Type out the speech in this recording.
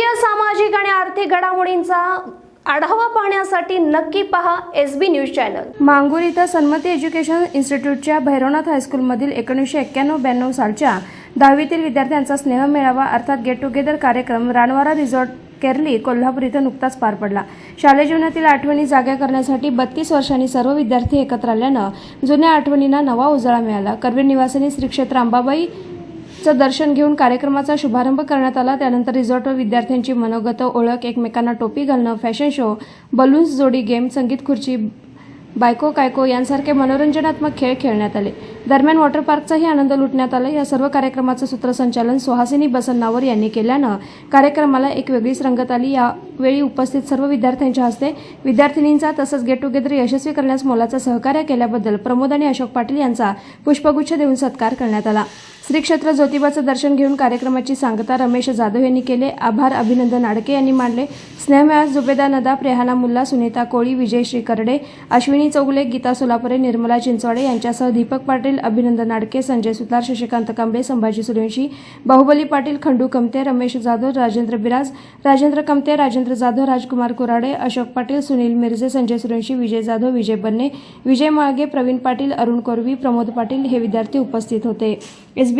के सामाजिक आणि आर्थिक घडामोडींचा आढावा पाहण्यासाठी नक्की पहा S B news channel. Mangur इथं सन्मती एज्युकेशन इन्स्टिट्यूटच्या भैरवनाथ हायस्कूलमधील एकोणीसशे एक्क्याण्णव ब्याण्णव सालच्या दहावीतील विद्यार्थ्यांचा स्नेह मेळावा अर्थात गेट टुगेदर कार्यक्रम रानवारा रिसॉर्ट केरली कोल्हापूर इथं नुकताच पार पडला. शालेय जीवनातील आठवणी जाग्या करण्यासाठी बत्तीस वर्षांनी सर्व विद्यार्थी एकत्र आल्यानं जुन्या आठवणींना नवा उजाळा मिळाला. करवीर निवासिनी श्री क्षेत्र अंबाबाई चं दर्शन घेऊन कार्यक्रमाचा शुभारंभ करण्यात आला. त्यानंतर रिझॉर्टवर विद्यार्थ्यांची मनोगत ओळख एकमेकांना टोपी घालणं फॅशन शो बलून्स जोडी गेम संगीत खुर्ची बायको कायको यांसारखे मनोरंजनात्मक खेळ खेळण्यात आले. दरम्यान वॉटर पार्कचाही आनंद लुटण्यात आला. या सर्व कार्यक्रमाचं सूत्रसंचालन सुहासिनी बसन्नावर यांनी केल्यानं कार्यक्रमाला एक वेगळीच रंगत आली. यावेळी उपस्थित सर्व विद्यार्थ्यांच्या हस्ते विद्यार्थिनींचा तसंच गेट टुगेदर यशस्वी करण्यास मोलाचं सहकार्य केल्याबद्दल प्रमोद आणि अशोक पाटील यांचा पुष्पगुच्छ देऊन सत्कार करण्यात आला. श्री क्षेत्र ज्योतिबाचं दर्शन घेऊन कार्यक्रमाची सांगता रमेश जाधव यांनी केले. आभार अभिनंदन आडके यांनी मांडले स्नेहमया जुबेदा नदा रेहाना मुल्ला सुनीता कोळी विजय श्री करडे अश्विनी चौगुले गीता सोलापुरे निर्मला चिंचवाडे यांच्यासह दीपक पाटील अभिनंदन आडके संजय सुतार शशिकांत कांबळे संभाजी सूर्यवंशी बाहुबली पाटील खंडू कमते रमेश जाधव राजेंद्र बिराज राजेंद्र कमते राजेंद्र जाधव राजकुमार कुराडे अशोक पाटील सुनील मिर्जे संजय सूर्यवंशी विजय जाधव विजय बन्ने विजय माळगे प्रवीण पाटील अरुण कोरवी प्रमोद पाटील हे विद्यार्थी उपस्थित होते. एसबी